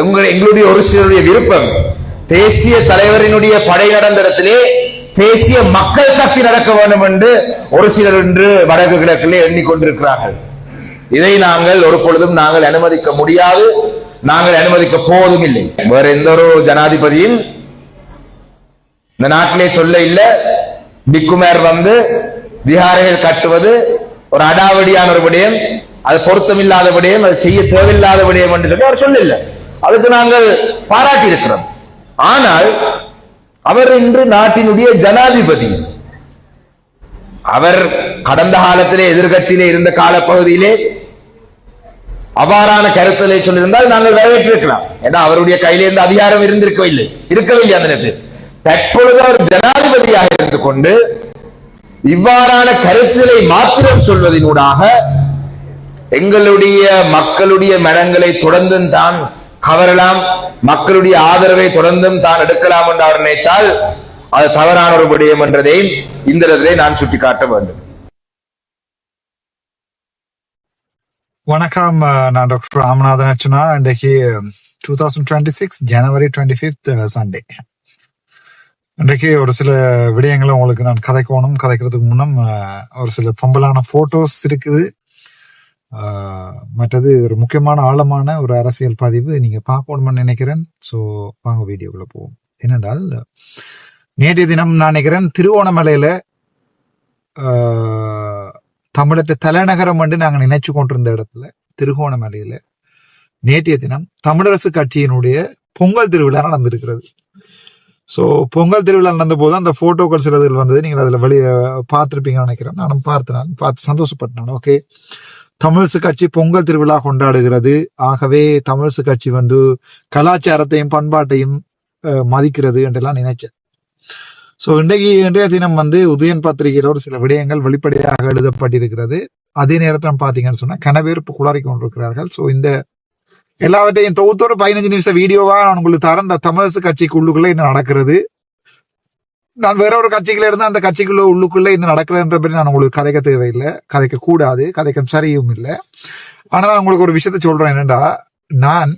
எங்க எங்களுடைய ஒரு சிலருடைய விருப்பம் தேசிய தலைவரினுடைய படை நடந்த இடத்திலே தேசிய மக்கள் சக்தி நடக்க வேண்டும் என்று ஒரு சிலர் என்று வடக்கு கிழக்கிலே எண்ணிக்கொண்டிருக்கிறார்கள். இதை நாங்கள் ஒரு பொழுதும் நாங்கள் அனுமதிக்க முடியாது நாங்கள் அனுமதிக்க போவதும் இல்லை. வேற எந்த ஒரு ஜனாதிபதியும் இந்த நாட்டிலே சொல்ல இல்ல. பிக்குமேர் வந்து விஹாரைகள் கட்டுவது ஒரு அடாவடியான ஒரு விடயம் அது பொருத்தமில்லாத விடயம் அது செய்ய தேவையில்லாத விடயம் என்று சொல்லி அவர் சொல்லல அதுக்கு நாங்கள் பாராட்டி இருக்கிறோம் ஆனால் அவர் இன்று நாட்டினுடைய ஜனாதிபதி. அவர் கடந்த காலத்திலே எதிர்கட்சியிலே இருந்த காலப்பகுதியிலே அவ்வாறான கருத்தலை சொல்லியிருந்தால் நாங்கள் வரவேற்றிருக்கலாம். ஏன்னா அவருடைய கையில இருந்து அதிகாரம் இருந்திருக்கவில்லை. இருக்கவில்லை அந்த நேரத்தில். தற்பொழுது அவர் ஜனாதிபதியாக இருந்து கொண்டு இவ்வாறான கருத்துகளை மாத்திரம் சொல்வதனூடாக எங்களுடைய மக்களுடைய மனங்களை தொடர்ந்து தான் அவரெல்லாம் மக்களுடைய ஆதரவை தொடர்ந்தும் தான் எடுக்கலாம் என்று அவர் நினைத்தால் அது தவறான ஒரு விடயம் என்றதை இந்த இடத்திலே நான் சுட்டிக்காட்ட வேண்டும். வணக்கம் நான் டாக்டர் ராமநாதன் அர்ச்சனா இன்றைக்கு two thousand twenty six January twenty fifth Sunday இன்றைக்கு ஒரு சில விடயங்களை உங்களுக்கு நான் கதைக்கணும் கதைக்கிறதுக்கு முன்னம் ஒரு சில பம்பலான போட்டோஸ் இருக்குது. மற்றது ஒரு முக்கியமான ஆழமான ஒரு அரசியல் பதிவு நீங்கள் பார்க்கணும்னு நினைக்கிறேன். ஸோ வாங்க வீடியோக்குள்ள போவோம். என்னென்றால் நேற்றைய தினம் நான் நினைக்கிறேன் திருவோணமலையில் தமிழற்ற தலைநகரம் என்று நாங்கள் நினைச்சு கொண்டிருந்த இடத்துல திருகோணமலையில் நேற்றைய தினம் தமிழரசு கட்சியினுடைய பொங்கல் திருவிழா நடந்திருக்கிறது. ஸோ பொங்கல் திருவிழா நடந்த போது அந்த ஃபோட்டோக்கள் சிலதில் வந்தது. நீங்கள் அதில் வெளியே பார்த்துருப்பீங்கன்னு நினைக்கிறேன். நானும் பார்த்தேன் பார்த்து சந்தோஷப்பட்டேன். ஓகே தமிழ்சு கட்சி பொங்கல் திருவிழா கொண்டாடுகிறது. ஆகவே தமிழ்சு கட்சி வந்து கலாச்சாரத்தையும் பண்பாட்டையும் மதிக்கிறது என்றெல்லாம் நினைச்சேன். ஸோ இன்றைக்கு இன்றைய தினம் வந்து உதயன் பத்திரிகையில் ஒரு சில விடயங்கள் வெளிப்படையாக எழுதப்பட்டிருக்கிறது. அதே நேரத்தில் பார்த்தீங்கன்னு சொன்னா கனவேறு குளறி கொண்டிருக்கிறார்கள். ஸோ இந்த எல்லாவற்றையும் தொகுத்து ஒரு பதினஞ்சு நிமிஷம் வீடியோவா நான் உங்களுக்கு தரேன். இந்த தமிழரசு கட்சிக்குள்ளுக்குள்ள என்ன நடக்கிறது? நான் வேற ஒரு கட்சிக்குள்ள இருந்து அந்த கட்சிக்குள்ள உள்ளுக்குள்ள இன்னும் நடக்கிறதுன்ற பற்றி நான் உங்களுக்கு கதைக்க தேவையில்லை. கதைக்க கூடாது. கதைக்க சரியும் இல்லை. ஆனால் நான் உங்களுக்கு ஒரு விஷயத்த சொல்றேன். என்னண்டா நான்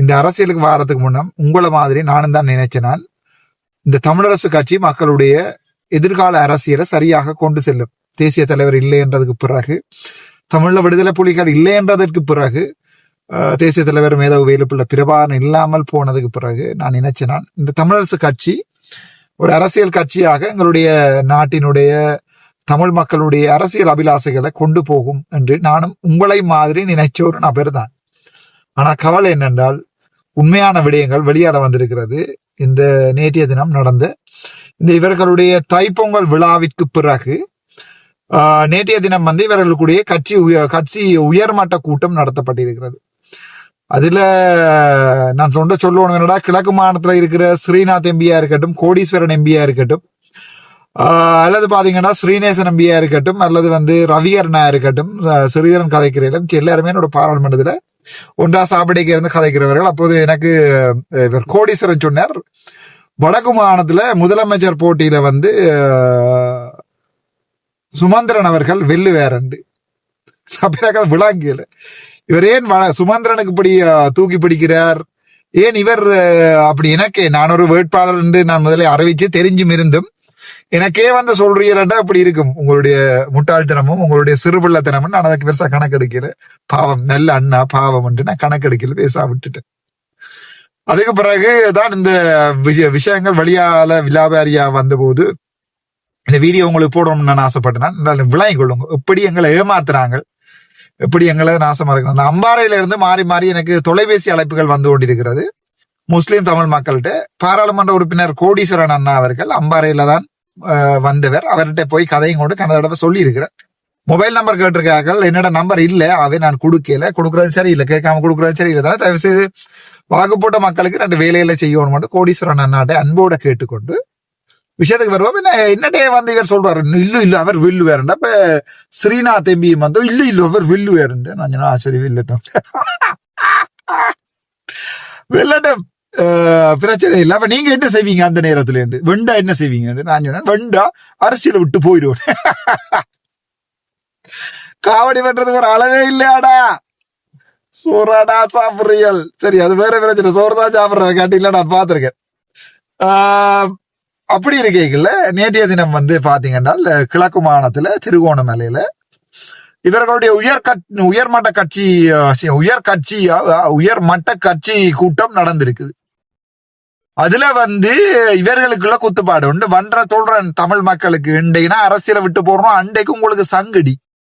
இந்த அரசியலுக்கு வாரத்துக்கு முன்னம் உங்களை மாதிரி நானும் தான் நினைச்சேன் நான். இந்த தமிழரசு கட்சி மக்களுடைய எதிர்கால அரசியலை சரியாக கொண்டு செல்லும். தேசிய தலைவர் இல்லை என்றதுக்கு பிறகு தமிழ்ல விடுதலை புலிகள் இல்லை என்றதற்கு பிறகு தேசிய தலைவர் மேதகு வேலுப்பிள்ள பிரபாகரன் இல்லாமல் போனதுக்கு பிறகு நான் நினைச்சேன். இந்த தமிழரசு கட்சி ஒரு அரசியல் கட்சியாக எங்களுடைய நாட்டினுடைய தமிழ் மக்களுடைய அரசியல் அபிலாசைகளை கொண்டு போகும் என்று நானும் உங்களை மாதிரி நினைச்ச ஒரு நபர் தான். ஆனால் கவலை என்னென்றால் உண்மையான விடயங்கள் வெளியாட வந்திருக்கிறது. இந்த நேற்றைய தினம் நடந்த இந்த இவர்களுடைய தைப்பொங்கல் விழாவிற்கு பிறகு நேற்றைய தினம் வந்து இவர்களுக்குடைய கட்சி உய- கட்சி உயர்மட்ட கூட்டம் நடத்தப்பட்டிருக்கிறது. அதில் நான் சொன்ன சொல்லணும் என்னடா கிழக்கு மாநிலத்தில் இருக்கிற ஸ்ரீநாத் எம்பியா இருக்கட்டும் கோடீஸ்வரன் எம்பியா இருக்கட்டும் அல்லது பார்த்தீங்கன்னா ஸ்ரீநேசன் எம்பியா இருக்கட்டும் அல்லது வந்து ரவிகரனா இருக்கட்டும் ஸ்ரீதரன் ஸ்ரீதரன் இடம் எல்லாருமே என்னோட பாராளுமன்றத்தில் ஒன்றா சாப்பிடைக்கு இருந்து கதைக்கிறவர்கள். அப்போது எனக்கு இவர் கோடீஸ்வரன் சொன்னார் வடக்கு மாநிலத்தில் முதலமைச்சர் போட்டியில வந்து சுமந்திரன் அவர்கள் வெல்லுவேரண்டு அப்ப எனக்கு அது இவர் ஏன் வ- சுமந்திரனுக்கு இப்படி தூக்கி பிடிக்கிறார்? ஏன் இவர் அப்படி எனக்கே நான் ஒரு வேட்பாளர் என்று நான் முதலே அறிவிச்சு தெரிஞ்சும் இருந்தும் எனக்கே வந்து சொல்றீங்களா அப்படி இருக்கும். உங்களுடைய முட்டாள்தனமும் உங்களுடைய சிறுபிள்ளத்தனமும் நான் அதுக்கு பெருசா கணக்கெடுக்கல. பாவம் நல்ல அண்ணா பாவம் என்று நான் கணக்கெடுக்கல பேசா விட்டுட்டேன் அதுக்கு பிறகு தான் இந்த விஷய- விஷயங்கள் வழியால விலாபாரியா வந்தபோது இந்த வீடியோ உங்களுக்கு போடணும்னு நான் ஆசைப்பட்டேன். விளங்கி கொள்ளுங்க எப்படி எங்களை ஏமாத்துறாங்க. எப்படி எங்களை நாசமா இருக்கணும் அந்த அம்பாறையில இருந்து மாறி மாறி எனக்கு தொலைபேசி அழைப்புகள் வந்து கொண்டிருக்கிறது. முஸ்லீம் தமிழ் மக்கள்கிட்ட பாராளுமன்ற உறுப்பினர் கோடீஸ்வரன் அண்ணா அவர்கள் அம்பாறையில தான் வந்தவர். அவர்கிட்ட போய் கதையும் கொண்டு கன தடவை சொல்லி இருக்கிறேன் மொபைல் நம்பர் கேட்டிருக்கார்கள் என்னோட நம்பர் இல்லை. அவை நான் கொடுக்கல. கொடுக்குறது சரி இல்லை கேட்காம கொடுக்கறது சரியில்லை. தானே தயவு செய்து வாக்கு போட்ட மக்களுக்கு ரெண்டு வேலையில செய்யணும் மட்டும் கோடீஸ்வரன் அண்ணாட்ட அன்போட கேட்டுக்கொண்டு விஷயத்துக்கு வருவோம் என்ன என்னடே வந்து இவர் சொல்றாரு இல்ல இல்ல அவர் வில்லு வேறண்டா இப்ப ஸ்ரீநாத் எம்பியும் வந்து இல்ல இல்ல அவர் வில்லு வேறண்டு நான் சொன்னேன், சரி வில்லட்டும். வில்லட்டும். பிரச்சனை இல்லை. அப்ப நீங்க என்ன செய்வீங்க அந்த நேரத்துல இருந்து வெண்டா என்ன செய்வீங்க நான் சொன்னேன் வெண்டா அரசியல விட்டு போயிடுவேன் காவடி பண்றதுக்கு ஒரு அளவே இல்லையாடா. சோறாடா சாப்பிடுறியல். சரி அது வேற பிரச்சனை. சோறு தான் சாப்பிடுற கேட்டீங்களா நான் பாத்திருக்கேன் ஆஹ், அப்படி இருக்கைகளில் நேற்றைய தினம் வந்து பார்த்தீங்கன்னா கிழக்கு மாகாணத்துல திருகோணமலையில் இவர்களுடைய உயர் கட் உயர்மட்ட கட்சி உயர் கட்சி உயர்மட்ட கட்சி கூட்டம் நடந்திருக்குது. அதுல வந்து இவர்களுக்குள்ள குத்துப்பாடு உண்டு. வன்ற சொல்றேன் தமிழ் மக்களுக்கு இன்றைக்குனா அரசியலை விட்டு போடுறோம் அண்டைக்கு உங்களுக்கு சங்கடி.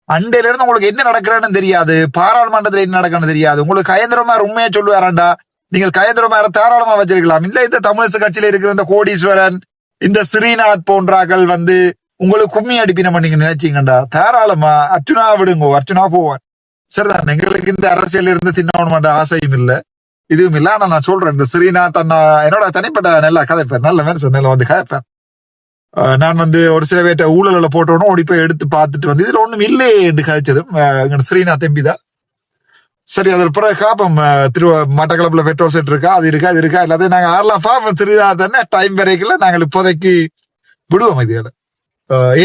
அண்டையில இருந்து உங்களுக்கு என்ன நடக்கிறேன்னு தெரியாது. பாராளுமன்றத்துல என்ன நடக்கணும்னு தெரியாது. உங்களுக்கு கயந்திரமார் உண்மையா சொல்லுவாராண்டா? நீங்கள் கயந்திரமார தாராளமா வச்சிருக்கலாம். இல்ல இந்த தமிழிசை கட்சியில இருக்கிற இந்த கோடீஸ்வரன் இந்த ஸ்ரீநாத் போன்றாக்கள் வந்து உங்களுக்கு கும்மி அடிப்பினம் நீங்க நினைச்சீங்கண்டா? தாராளமா அர்ச்சுனா விடுங்க அர்ச்சுனா போவான் சரிதான் எங்களுக்கு இந்த அரசியல் இருந்து தின்னணுமென்ற ஆசையும் இல்லை. இதுவும் இல்லை ஆனா நான் சொல்றேன் இந்த ஸ்ரீநாத் அண்ணா என்னோட தனிப்பட்ட நல்ல கதைப்பேர் நல்ல மனுஷன் நல்ல வந்து கதைப்பேன் நான் வந்து ஒரு சில பேர்ட்ட ஊழல போட்டோன்னு ஓடி போய் எடுத்து பார்த்துட்டு வந்து இதுல ஒண்ணும் இல்லையே என்று கதைச்சதும் எங்க ஸ்ரீநாத் எம்பி தான் சரி அதில் பிறகு காப்போம். அஹ் திரு பெட்ரோல் செட் இருக்கா? அது இருக்கா? அது இருக்கா? எல்லாத்தையும் நாங்கள் ஆறலாம் பாப்போம் ஸ்ரீநாத் தானே டைம் வரைக்கல நாங்கள் இப்போதைக்கு விடுவோம் இது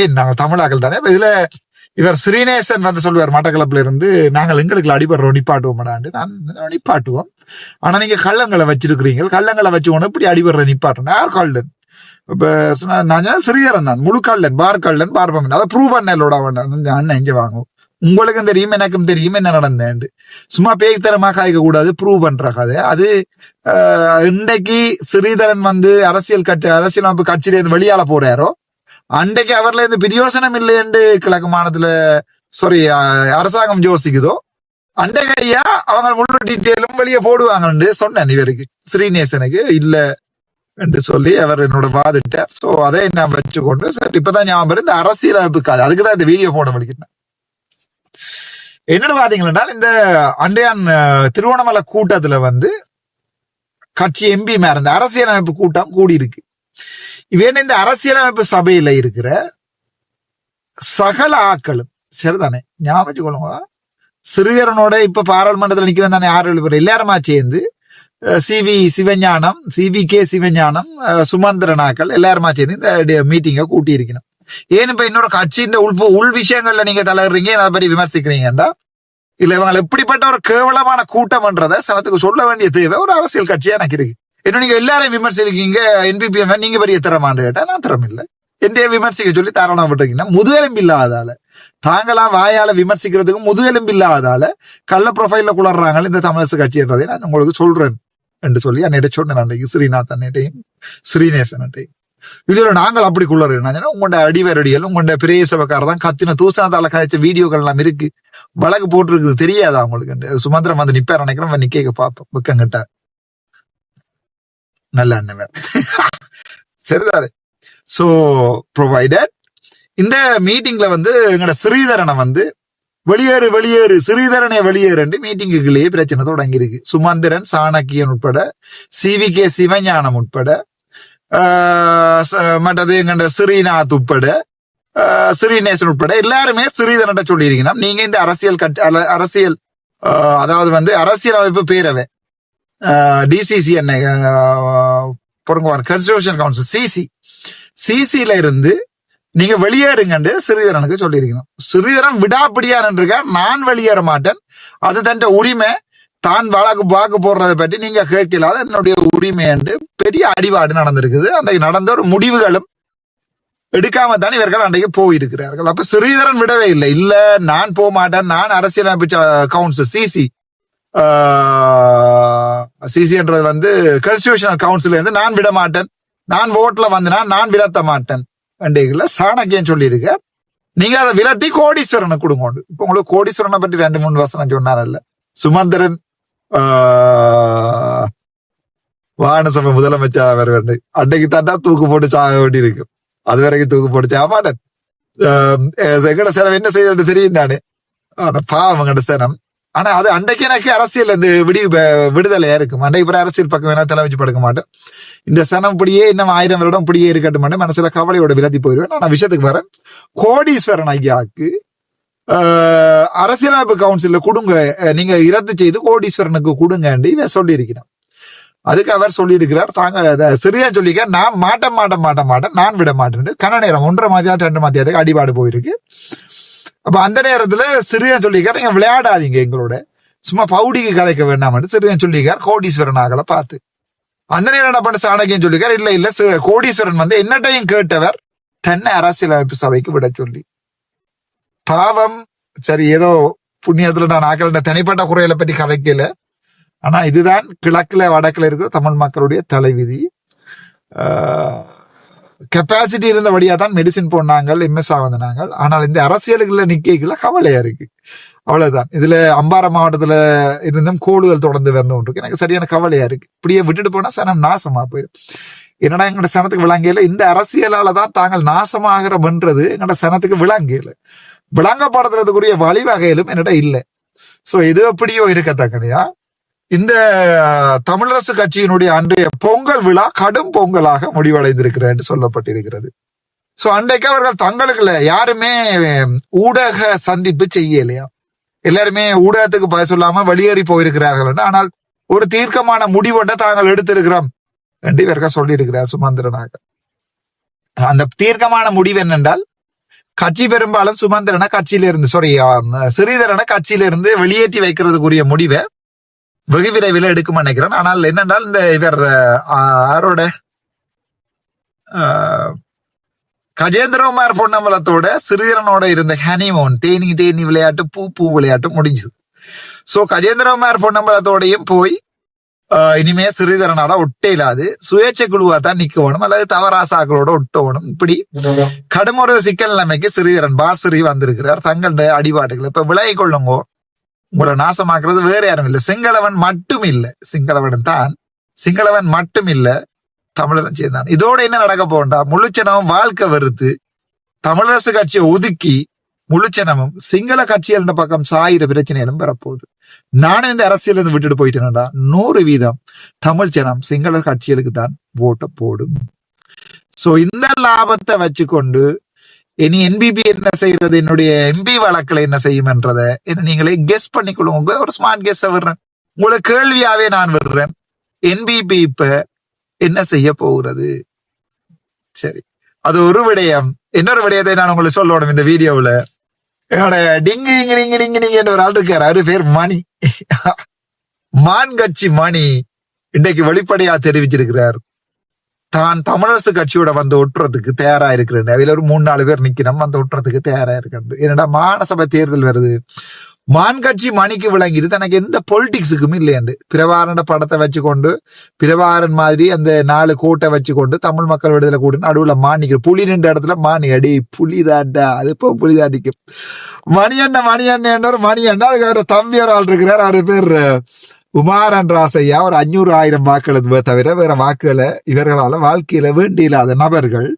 ஏன்? நாங்கள் தமிழாக்கள் தானே. இப்போ இதில் இவர் ஸ்ரீநேசன் வந்து சொல்லுவார் மட்டக்களப்பில் இருந்து நாங்கள் எங்களுக்கு அடிபடுறோம் நிப்பாட்டுவோம்டாண்டு நான் நிப்பாட்டுவோம். ஆனால் நீங்கள் கள்ளங்களை வச்சிருக்கிறீங்க. கள்ளங்களை வச்சு உடனே இப்படி அடிபடுற நிப்பாட்டணும் யார் கள்ளன்? இப்போ நான் ஸ்ரீதரன் தான். முழு கள்ளன் பார் கள்ளன் பார் பம்மன். அதை ப்ரூவ் பண்ணலோட அண்ணன் இங்கே வாங்குவோம் உங்களுக்கும் தெரியும் எனக்கும் தெரியும் என்ன நடந்தேன் சும்மா பேய்த்தரமா காய்க்க கூடாது ப்ரூவ் பண்ற கதை அது இன்றைக்கு ஸ்ரீதரன் வந்து அரசியல் கட்சி அரசியலமைப்பு கட்சியிலேருந்து வெளியால போறாரோ அன்றைக்கு அவர்ல இருந்து பிரயோசனம் இல்லைன்னு கிழக்கு மாநிலத்துல சாரி அரசாங்கம் யோசிக்குதோ அண்டைக்கையா அவங்க முழு டீட்டெயிலும் வெளியே போடுவாங்கன்னு சொன்னேன் இவருக்கு ஸ்ரீநேசனுக்கு. இல்ல என்று சொல்லி அவர் என்னோட வாதிட்டார். சோ அதை நான் வச்சுக்கொண்டு சரி இப்பதான் ஞாபகம் இந்த அரசியலமைப்பு காது. அதுக்கு தான் இந்த வீடியோ போட முடிக்கிறேன் என்னன்னு பாத்தீங்கன்னா இந்த அண்டையான் திருவண்ணாமலை கூட்டத்துல வந்து கட்சி எம்பி மேல இந்த அரசியலமைப்பு கூட்டம் கூடி இருக்கு இவன் இந்த அரசியலமைப்பு சபையில இருக்கிற சகல ஆக்களும் சரிதானே? ஞாபகம் கொள்ளுங்க சிறுகரனோட இப்ப பாராளுமன்றத்தில் நிக்கிற தானே ஆறு ஏழு பேர் எல்லாருமா சேர்ந்து C V Sivagnanam C V K Sivagnanam Sumanthiran சுமந்திரனாக்கள் எல்லாருமா சேர்ந்து இந்த மீட்டிங்கை கூட்டி இருக்கணும் ஏன் இப்ப இன்னொரு கட்சியின் உள் உள் விஷயங்கள்ல நீங்க தலையிடுறீங்க அதை பற்றி விமர்சிக்கிறீங்கடா இல்ல இவங்க எப்படிப்பட்ட ஒரு கேவலமான கூட்டம்ன்றத சனத்துக்கு சொல்ல வேண்டிய தேவை ஒரு அரசியல் கட்சியா எனக்கு இருக்கு. என்ன நீங்க எல்லாரையும் விமர்சிக்கிறீங்க என்பிபிஎம் நீங்க பெரிய திறமான்னு கேட்டா நான் திறம் இல்லை என்னைய விமர்சிக்க சொல்லி தாராளம் விட்டுருக்கீங்கன்னா முதுகெலும்பு இல்லாதால தாங்களாம் வாயால விமர்சிக்கிறதுக்கு முதுகெலும்பு இல்லாதால கள்ள ப்ரொஃபைல குளர்றாங்க இந்த தமிழரசு கட்சின்றதை நான் உங்களுக்கு சொல்றேன் என்று சொல்லி அன்னையிட்ட சொன்னேன். அன்னைக்கு ஸ்ரீநாத் அன்னையிட்டையும் ஸ்ரீநேசன் அன்னையும் இதுல நாங்கள் அப்படி குளறோம் உங்களோட அடிவரடிகள் உங்களோட பெரிய சபைக்கார தான் கத்தின தூசணத்தால கதைச்ச வீடியோக்கள் எல்லாம் இருக்கு. வழக்கு போட்டிருக்குது தெரியாதா அவங்களுக்கு சுமந்திரம் வந்து நிப்பார் நினைக்கிறேன் நிக்க பார்ப்போம். வெக்கங்கிட்ட நல்ல அண்ணன் சரிதாரு சோ ப்ரொவைடட் இந்த மீட்டிங்ல வந்து எங்களோட ஸ்ரீதரனை வந்து வெளியேறு வெளியேறு ஸ்ரீதரனை வெளியேறு மீட்டிங்குக்குள்ளேயே பிரச்சனை தொடங்கியிருக்கு. சுமந்திரன் சாணக்கியன் உட்பட சிவி கே சிவஞானம் உட்பட மற்றது எங்கண்ட ஸ்ரீநாத் உட்பட ஆஹ் ஸ்ரீநேசன் உட்பட எல்லாருமே ஸ்ரீதரன்ட்ட சொல்லியிருக்கணும் நீங்க இந்த அரசியல் கட்சி அரசியல் அதாவது வந்து அரசியல் அமைப்பு பேரவை டிசிசி என்ன பொறுங்குவார் கன்ஸ்டியூஷன் கவுன்சில் சிசி சிசியில இருந்து நீங்க வெளியேறுங்கண்டு ஸ்ரீதரனுக்கு சொல்லியிருக்கணும் ஸ்ரீதரன் விடாப்பிடியான் இருக்கார் நான் வெளியேற மாட்டேன் அது தன் உரிமை தான் வழக்கு வாக்கு போடுறதை பற்றி நீங்க கேட்கல. அது என்னுடைய உரிமை என்று பெரிய அடிபாடு நடந்திருக்குது. அன்றைக்கு நடந்த ஒரு முடிவுகளும் எடுக்காம தான் இவர்கள் அன்றைக்கு போயிருக்கிறார்கள். அப்ப ஸ்ரீதரன் விடவே இல்லை. இல்ல நான் போக மாட்டேன். நான் அரசியலமைப்பு கவுன்சில் சிசி சிசின்றது வந்து கன்ஸ்டியூஷனல் கவுன்சில் இருந்து நான் விட மாட்டேன். நான் ஓட்டில் வந்தனா நான் விலத்த மாட்டேன். அண்டைகள் சாணக்கியன் சொல்லியிருக்க நீங்க அதை விலத்தி கோடீஸ்வரனை கொடுங்க. இப்போ உங்களுக்கு கோடீஸ்வரனை பற்றி ரெண்டு மூணு வசனம் சொன்னாரல்ல சுமந்திரன் வானசபை முதலமைச்சர் அவர் வந்து அன்னைக்கு தாண்டா தூக்கு போட்டு சாக வேண்டி இருக்கு அது வரைக்கும் தூக்கு போட்டு சாக மாட்டேன். ஆஹ், எங்கட சேனம் என்ன செய்யறது தெரியும் தானே. ஆனா பாவம் எங்கட சேனம். ஆனா அது அன்றைக்கு எனக்கு அரசியல் இந்த விடி விடுதலையா இருக்கும். அன்றைக்கு பிற அரசியல் பக்கம் வேணா தலை வச்சு படுக்க மாட்டேன். இந்த சனம் இப்படியே இன்னும் ஆயிரம் வருடம் இப்படியே இருக்கட்டும் மாட்டேன் மனசுல கவலையோட விலத்தி போயிடுவேன் நான் விஷயத்துக்கு வரேன். கோடீஸ்வரன் ஐயாக்கு அரசியலமைப்பு கவுன்சிலில் கொடுங்க. நீங்க இரத்து செய்து கோடீஸ்வரனுக்கு கொடுங்கன்னு இவன் சொல்லியிருக்கிறான். அதுக்கு அவர் சொல்லியிருக்கிறார் தாங்க சரியா சொல்லிக்க நான் மாட்ட மாட்ட மாட்ட மாட்டேன் நான் விட மாட்டேன் கன நேரம் ஒன்றரை மதியம் ரெண்டு மதியத்துக்கு அடிபாடு போயிருக்கு. அப்போ அந்த நேரத்தில் சிறியன் சொல்லிக்கார் நீங்கள் விளையாடாதீங்க எங்களோட. சும்மா பவுடிக்கு கதைக்க வேண்டாம் சிறியன் சொல்லிக்கார் கோடீஸ்வரன் ஆகலை பார்த்து. அந்த நேரம் என்ன பண்ண சாணக்கியம் சொல்லிக்கார் இல்லை இல்லை கோடீஸ்வரன் வந்து என்னட்டையும் கேட்டவர் தன்னை அரசியலமைப்பு சபைக்கு விட சொல்லி. பாவம். சரி ஏதோ புண்ணியத்துல நான் ஆக்கல தனிப்பட்ட குறையில பற்றி கதைக்கல. ஆனா இதுதான் கிழக்குல வடக்குல இருக்கிற தமிழ் மக்களுடைய தலைவிதி. கெப்பாசிட்டி இருந்தபடியா தான் மெடிசின் போனாங்க எம்எஸ் ஆவதுனாங்க ஆனால் இந்த அரசியலுக்குள்ள நிக்கல கவலையா இருக்கு. அவ்வளவுதான். இதுல அம்பாறை மாவட்டத்துல இருந்தும் கோடுகள் தொடர்ந்து வந்து கொண்டிருக்கு. எனக்கு சரியான கவலையா இருக்கு. இப்படியே விட்டுட்டு போனா சனம் நாசமா போயிடும் என்னடா எங்களோட சனத்துக்கு விளங்கல? இந்த அரசியலால தான் தாங்கள் நாசமாகிறோம்ன்றது எங்களோட சனத்துக்கு விளங்கல. விளங்கப்படுத்துறதுக்குரிய வழிவகையிலும் என்னிட இல்லை. ஸோ இது எப்படியோ இருக்கத்தக்கனையா இந்த தமிழரசு கட்சியினுடைய அன்றைய பொங்கல் விழா கடும் பொங்கலாக முடிவடைந்திருக்கிறது என்று சொல்லப்பட்டிருக்கிறது. ஸோ அன்றைக்கு அவர்கள் தங்களுக்குல யாருமே ஊடக சந்திப்பு செய்யலையா? எல்லாருமே ஊடகத்துக்கு பதில் சொல்லாம வெளியேறி போயிருக்கிறார்கள் என்று. ஆனால் ஒரு தீர்க்கமான முடிவொன்றை தாங்கள் எடுத்திருக்கிறோம் என்று இவர்கள் சொல்லியிருக்கிறார் சுமந்திரனாக. அந்த தீர்க்கமான முடிவு என்னென்றால் கட்சி பெரும்பாலும் சுமந்திரனை கட்சியிலிருந்து சாரி ஸ்ரீதரனை கட்சியிலிருந்து வெளியேற்றி வைக்கிறதுக்குரிய முடிவை வெகு விரைவில் எடுக்கும் நினைக்கிறேன். ஆனால் என்னென்றால் இந்த இவர் யாரோட? கஜேந்திரகுமார் பொன்னம்பலத்தோட சிறீதரனோட இருந்த ஹனிமோன் தேனி தேனி விளையாட்டு பூ பூ விளையாட்டு முடிஞ்சது. சோ கஜேந்திரகுமார் பொன்னம்பலத்தோடையும் போய் இனிமே சிறிதரனோட ஒட்டையிலாது சுயேட்சை குழுவா தான் நிக்கணும் அல்லது தவராசாக்களோட ஒட்டணும் இப்படி கடுமொரு சிக்கல் நிலைமைக்கு சிறிதரன் பாசுரி வந்திருக்கிறார் தங்கள் அடிபாடுகள் இப்ப விலகி கொள்ளுங்கோ உங்களை நாசமாக்குறது வேற யாரும் இல்லை சிங்களவன் மட்டும் இல்லை சிங்களவன் தான் சிங்களவன் மட்டும் இல்ல தமிழன் சேர்ந்தான் இதோட என்ன நடக்க போண்டா முழுச்சனமும் வாழ்க்கை வெறுத்து தமிழரசு கட்சியை ஒதுக்கி முழுச்சனமும் சிங்கள கட்சிகள் பக்கம் சாயிர பிரச்சனைகளும் வரப்போகுது நானும் இந்த அரசியல் இருந்து விட்டுட்டு போயிட்டேனடா நூறு வீதம் தமிழ் ஜனம் சிங்கள கட்சிகளுக்கு தான் ஓட்ட போடும். சோ இந்த லாபத்தை வச்சுக்கொண்டு இனி என்பிபி என்ன செய்யறது என்னுடைய எம்பி வழக்கில் என்ன செய்யும் என்றதை என்ன நீங்களே கெஸ் பண்ணிக்கொள்ளுங்க. ஒரு ஸ்மார்ட் கெஸ் விடுறேன். உங்களை கேள்வியாவே நான் விடுறேன். என்பிபி இப்ப என்ன செய்ய போகிறது? சரி. அது ஒரு விடயம். இன்னொரு விடயத்தை நான் உங்களுக்கு சொல்லணும் இந்த வீடியோவில். என்னோட டிங்கு டிங்கு டிங்கு டிங்கு டிங்குன்னு ஒரு ஆள் இருக்காரு. அவரு பேர் மணி. மான் கட்சி மணி இன்றைக்கு வெளிப்படையா தெரிவிச்சிருக்கிறார். தான் தமிழரசு கட்சியோட வந்து ஒட்டுறதுக்கு தயாரா இருக்கிறேன் அவையில ஒரு மூணு நாலு பேர் நிக்கிறோம் வந்து ஒட்டுறதுக்கு தயாரா இருக்கேன் என்னடா மாநசபை தேர்தல் வருது. மான் கட்சி மணிக்கு விளங்கிது தனக்கு எந்த பொலிட்டிக்ஸுக்கும் இல்லையண்டு பிரபாரன படத்தை வச்சுக்கொண்டு பிரபாரன் மாதிரி அந்த நாலு கூட்டை வச்சுக்கொண்டு தமிழ் மக்கள் விடுதலை கூட்டு நடுவுல மாணிக்கிற புலி நின்ற இடத்துல மாணி அடி புலி தாண்டா அது இப்போ புலி தாண்டிக்கும் மணி ஒரு மணியண்ணா. அதுக்கு அவர் தம்பி ஒரு ஆள் இருக்கிறார். அவர் பேர் உமாரன் ராசையா ஒரு அஞ்சூறு ஆயிரம் வாக்குகள் தவிர வேற வாக்குகளை இவர்களால வாழ்க்கையில வேண்டியில்லாத நபர்கள்.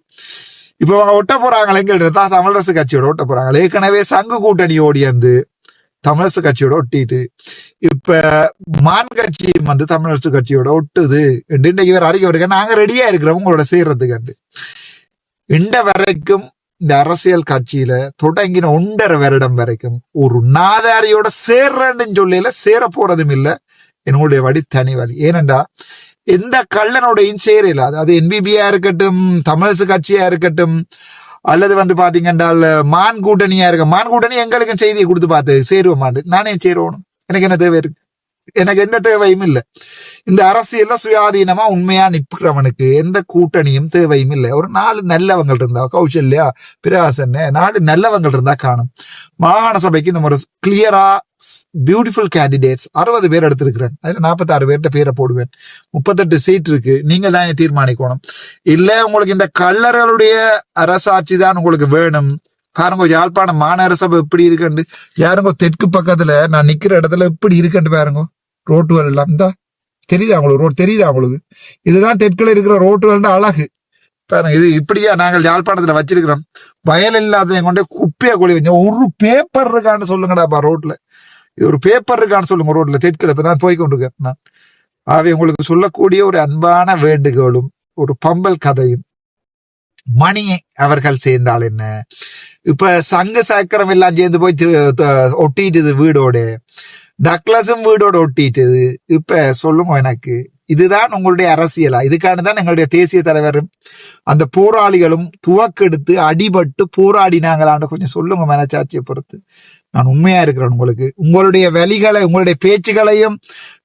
இப்போ அவங்க ஒட்ட போறாங்களே தான் தமிழரசு கட்சியோட ஒட்ட போறாங்க. ஏற்கனவே சங்கு கூட்டணி ஓடியந்து தமிழரசு கட்சியோட ஒட்டிது இப்ப மான் கட்சியும் வந்து தமிழரசு கட்சியோட ஒட்டுது என்று வேற அறிக்கை வருங்க நாங்க ரெடியா இருக்கிறோம் உங்களோட சேர்றதுக்கு இந்த வரைக்கும் இந்த அரசியல் கட்சியில தொடங்கின ஒன்றரை வருடம் வரைக்கும் ஒரு நாதாரியோட சேர்றேன்னு சொல்லல சேர போறதும் இல்ல. என்னுடைய வழி தனி வழி ஏனென்றா எந்த கள்ளனோடையும் சேரல அது என்பிபியா இருக்கட்டும் தமிழரசு கட்சியா இருக்கட்டும் அல்லது வந்து பாத்தீங்கன்றால் மான் கூட்டணியா இருக்க மான் கூட்டணி எங்களுக்கு செய்தியை கொடுத்து பார்த்து சேருவோம் மாட்டு நானே சேருவணும். எனக்கு என்ன தேவை இருக்கு? எனக்கு எந்த தேவையும் இல்லை. இந்த அரசியல்ல சுயாதீனமா உண்மையா நிற்கிறவனுக்கு எந்த கூட்டணியும் தேவையும் இல்லை. ஒரு நாலு நல்லவங்கள் இருந்தா கௌசல்யா பிரகாசன் நாலு நல்லவங்கள் இருந்தா காணும். மாகாண சபைக்கு இந்த ஒரு கிளியரா பியூட்டிஃபுல் கேண்டிடேட்ஸ் அறுபது பேர் எடுத்திருக்கிறேன். அதுல நாற்பத்தி ஆறு பேர்கிட்ட பேரை போடுவேன். முப்பத்தெட்டு சீட் இருக்கு. நீங்க தான் தீர்மானிக்கணும். இல்ல உங்களுக்கு இந்த கல்லர்களுடைய அரசாட்சி தான் உங்களுக்கு வேணும். பாருங்க யாழ்ப்பாணம் மாநகர சபை எப்படி இருக்குன்னு யாருங்க தெற்கு பக்கத்துல நான் நிக்கிற இடத்துல எப்படி இருக்குன்னு பாருங்க? ரோட்டுகள் எல்லாம் தான் தெரியுது அவங்களுக்கு ரோட் தெரியுது அவங்களுக்கு இதுதான் தெற்கில் இருக்கிற ரோட்டுகள்னு அழகு. பாருங்க இது இப்படியா நாங்கள் யாழ்ப்பாணத்தில் வச்சிருக்கிறோம். வயல் இல்லாத கொண்டே குப்பையா கொழி வச்சோம் ஒரு பேப்பர் இருக்கான்னு சொல்லுங்கடாப்பா ரோட்ல இது ஒரு பேப்பர் இருக்கான்னு சொல்லுங்க ரோட்ல தெற்கில். இப்போ நான் போய் கொண்டிருக்கேன் நான். ஆகவே உங்களுக்கு சொல்லக்கூடிய ஒரு அன்பான வேண்டுகோளும் ஒரு பம்பல் கதையும் மணி அவர்கள் சேர்ந்தால் என்ன? இப்ப சங்க சக்கரம் எல்லாம் சேர்ந்து போய் ஒட்டிட்டுது வீடோடு டக்ளஸும் வீடோட ஒட்டிட்டு இப்ப சொல்லுங்க எனக்கு. இதுதான் உங்களுடைய அரசியலா? இதுக்கான தான் எங்களுடைய தேசிய தலைவரும் அந்த போராளிகளும் துவக்கெடுத்து அடிபட்டு போராடினாங்களான்னு கொஞ்சம் சொல்லுங்க மனச்சாட்சியை பொறுத்து. நான் உண்மையா இருக்கிறேன் உங்களுக்கு. உங்களுடைய வலிகளை உங்களுடைய பேச்சுகளையும்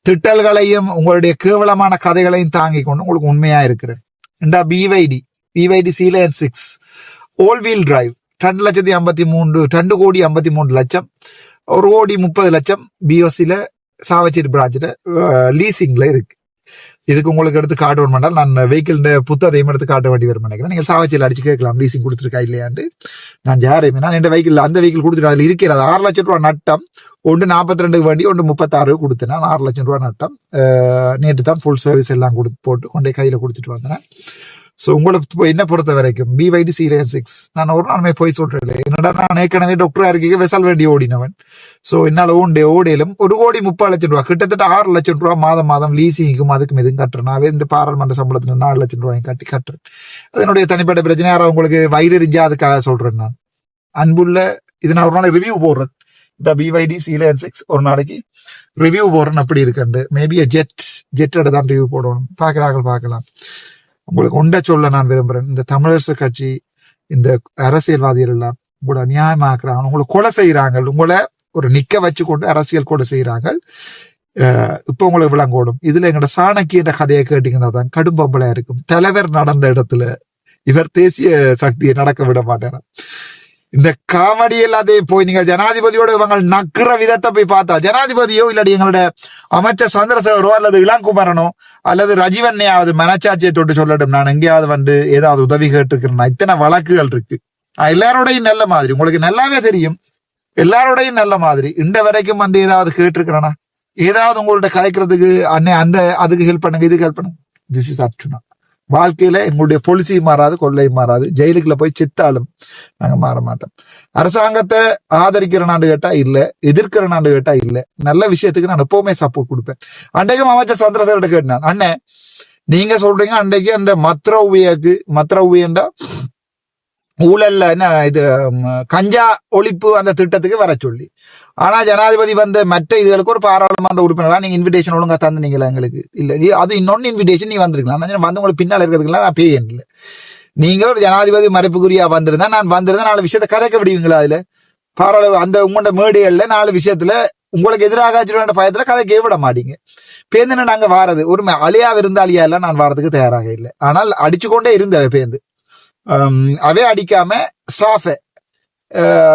திட்டல்களையும் உங்களுடைய கேவலமான கதைகளையும் தாங்கி கொண்டு உங்களுக்கு உண்மையா இருக்கிறேன். ரெண்டா BYD BYD Sealion six all wheel drive ரெண்டு லட்சத்தி ஐம்பத்தி மூன்று ரெண்டு கோடி ஐம்பத்தி மூன்று லட்சம். ஒரு கோடி முப்பது லட்சம் பிஓசியில சாவச்சேரி பிரான்ச்சில் லீசிங்ல இருக்கு. இதுக்கு உங்களுக்கு எடுத்து காட்டணும் பண்ணால் நான் வெஹிக்கிள் புத்ததையும் எடுத்து காட்ட வேண்டி வரும் நினைக்கிறேன். நீங்கள் சாவச்சியில் அடிச்சு கேட்கலாம் லீசிங் கொடுத்துருக்கா இல்லையாண்டு நான் யாரையுமே நான் என் வெஹிக்கிள் அந்த வெஹிக்கிள் கொடுத்துட்டு அதில் இருக்கிறது ஆறு லட்சம் ரூபா நட்டம். ஒன்று நாற்பத்தி ரெண்டுக்கு வண்டி ஒன்று முப்பத்தாறு கொடுத்தேன். நான் ஆறு லட்சம் ரூபா நட்டம். நேற்று தான் ஃபுல் சர்வீஸ் எல்லாம் கொடுத்து போட்டு கொண்டு போய் கையில் கொடுத்துட்டு வந்தேன். ஸோ உங்களுக்கு இப்போ என்ன பொறுத்த வரைக்கும் பிவைடி சீரியன் சிக்ஸ் நான் ஒரு நாளுமே போய் சொல்றேன் என்னடா நான் ஏற்கனவே டாக்டரா இருக்கீங்க வெசல் வேண்டி ஓடினவன். ஸோ என்னால் ஓண்டே ஓடையிலும் ஒரு கோடி முப்பது லட்சம் ரூபா கிட்டத்தட்ட ஆறு லட்சம் ரூபா மாதம் மாதம் லீசிங்கும் அதுக்கும் இதுவும் கட்டுறேன். நான் இந்த பாராளுமன்ற சம்பளத்துல நாலு லட்சம் ரூபாய் கட்டி கட்டுறேன். அதனுடைய தனிப்பட்ட பிரச்சனை யாரும் உங்களுக்கு வயிறு அதுக்காக சொல்றேன் நான். அன்புள்ள இது நான் ஒரு நாளைக்கு ரிவ்யூ போடுறேன். இந்த பிவைடி சீலன் சிக்ஸ் ஒரு நாளைக்கு ரிவ்யூ போடுறேன் அப்படி இருக்குண்டு. மேபி ஜெட் ஜெட்டோட தான் ரிவ்யூ போடணும். பார்க்குறாங்க பார்க்கலாம். உங்களுக்கு ஒன்றை சொல்ல நான் விரும்புறேன். இந்த தமிழரசு கட்சி இந்த அரசியல்வாதிகள் எல்லாம் உங்களை அநியாயமாக்குறாங்க. உங்களை கொலை செய்யறாங்க உங்களை ஒரு நிக்க வச்சு கொண்டு அரசியல் கொலை செய்யறாங்க அஹ் இப்ப உங்களுக்கு விளங்கோடும் இதுல எங்களோட சாணக்கிய கதையை கேட்டீங்கன்னா தான் கடும் பம்பளையா இருக்கும். தலைவர் நடந்த இடத்துல இவர் தேசிய சக்தியை நடக்க விட மாட்டார்? இந்த காமெடி எல்லாத்தையும் போய் நீங்கள் ஜனாதிபதியோட இவங்க நக்குற விதத்தை போய் பார்த்தா ஜனாதிபதியோ இல்லாட்டி எங்களோட அமைச்சர் சந்திரசேகரோ அல்லது இளங்குமரனோ அல்லது ரஜீவன்னையாவது மனச்சாட்சியை தொட்டு சொல்லட்டும். நான் எங்கேயாவது வந்து ஏதாவது உதவி கேட்டிருக்கிறேன் இத்தனை வழக்குகள் இருக்கு. நான் எல்லாரோடையும் நல்ல மாதிரி உங்களுக்கு நல்லாவே தெரியும். எல்லாரோடையும் நல்ல மாதிரி. இந்த வரைக்கும் வந்து ஏதாவது கேட்டிருக்கிறேனா ஏதாவது உங்கள்ட்ட கலைக்கிறதுக்கு அண்ணே அந்த அதுக்கு ஹெல்ப் பண்ணுங்க இதுக்கு ஹெல்ப் பண்ணுங்க. திஸ் இஸ் அர்ச்சுனா வாழ்க்கையில எங்களுடைய பொலிசியும் மாறாது கொள்ளையும் மாறாது. ஜெயிலுக்குள்ள போய் சித்தாலும் நாங்க மாற மாட்டோம். அரசாங்கத்தை ஆதரிக்கிற நாண்டு கேட்டா இல்ல எதிர்க்கிற நாண்டு கேட்டா இல்ல. நல்ல விஷயத்துக்கு நான் எப்பவுமே சப்போர்ட் கொடுப்பேன். அன்றைக்கும் அமைச்சர் சந்திரசேகர்கிட்ட கேட்டான். அண்ணே நீங்க சொல்றீங்க அன்றைக்கு அந்த மத்ரவியக்கு மத்ரவியண்டா ஊழல்ல என்ன இது கஞ்சா ஒழிப்பு அந்த திட்டத்துக்கு வர சொல்லி. ஆனால் ஜனாதிபதி வந்த மற்ற இதுகளுக்கு ஒரு பாராளுமன்ற உறுப்பினராக நீங்கள் இன்விடேஷன் ஒழுங்காக தந்துனீங்களா எங்களுக்கு? இல்லை அது இன்னொன்று இன்விடேஷன் நீ வந்திருக்கலாம். நான் வந்து உங்களுக்கு பின்னால் இருக்கிறதுக்குலாம் நான் பேய் இல்லை நீங்களும் ஒரு ஜனாதிபதி மறைப்புக்குரியா வந்திருந்தா நான் வந்திருந்தா நாலு விஷயத்த கதைக்க விடுவீங்களா அதில்? பாராளு அந்த உங்களோட மேடைகளில் நாலு விஷயத்தில் உங்களுக்கு எதிராக ஆச்சிருவேன் பயத்தில் கதைக்கே விட மாட்டீங்க. பேருந்து நாங்கள் வாரது. ஒரு ம- அழியா விருந்தாளியா எல்லாம் நான் வாரதுக்கு தயாராக இல்லை. ஆனால் அடிச்சு கொண்டே இருந்தவை பேருந்து அவே அடிக்காம ஸ்டாஃபை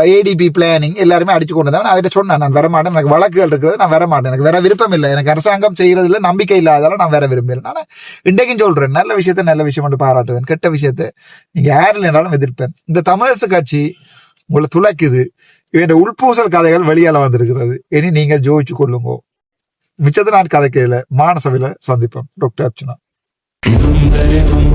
ஏடிபி பிளானிங் எல்லாருமே அடிச்சு கொண்டு வந்தவன் அவர்கிட்ட சொன்னேன் நான் வரமாட்டேன் எனக்கு வழக்குகள் இருக்கிறது நான் வரமாட்டேன் எனக்கு வேற விருப்பம் இல்லை எனக்கு அரசாங்கம் செய்யறதுல நம்பிக்கை இல்லாதால நான் வேற விரும்புகிறேன் நான் இன்றைக்கும் சொல்றேன் நல்ல விஷயத்த நல்ல விஷயம் மட்டும் பாராட்டுவேன் கெட்ட விஷயத்த நீங்க யார் இல்லைனாலும் எதிர்ப்பேன் இந்த தமிழரசு கட்சி உங்களை துளைக்குது இவன் உள்பூசல் கதைகள் வெளியால வந்திருக்கிறது இனி நீங்கள் ஜோதிச்சு கொள்ளுங்கோ மிச்சத்தை நான் கதைக்கையில மானசபையில சந்திப்போம் டாக்டர் அர்ச்சனா அர்ஜுனா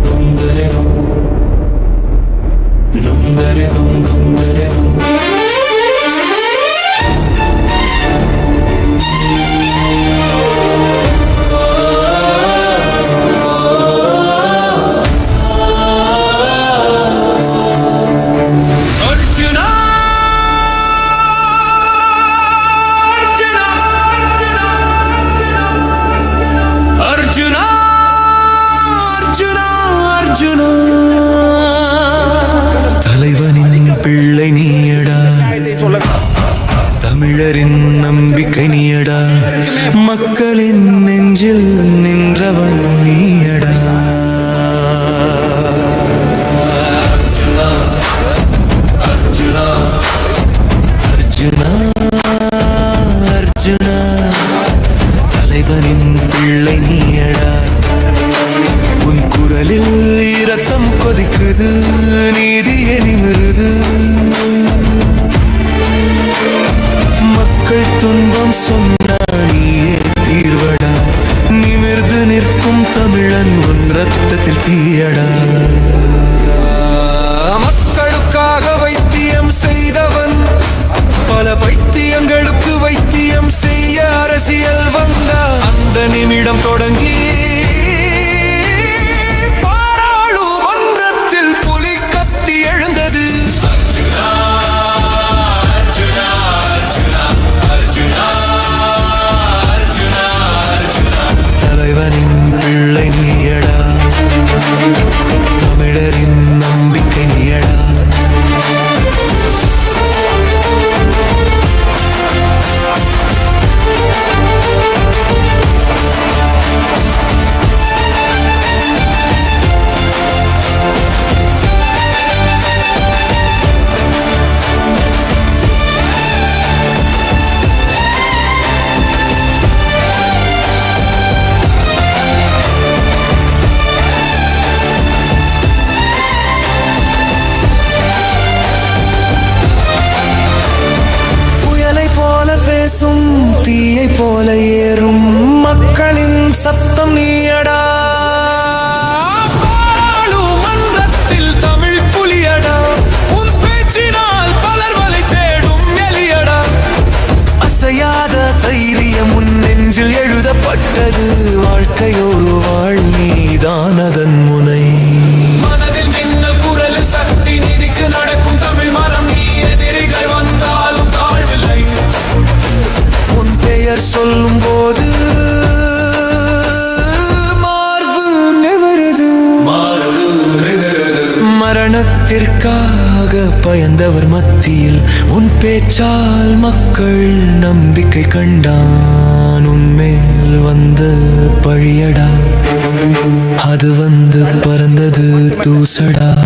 Sevenlerin உன் ரத்தத்தில் தீயடா. மக்களுக்காக வைத்தியம் செய்தவன் பல பைத்தியங்களுக்கு வைத்தியம் செய்ய அரசியல் வந்தா அந்த நிமிடம் தொடங்கி തമിഴറിൻ നമ്പിക്കനിയടാ. உயர்ந்தவர் மத்தியில் உன் பேச்சால் மக்கள் நம்பிக்கை கண்டான். உன்மேல் வந்த பழியடா. அது வந்து பறந்தது தூசடா.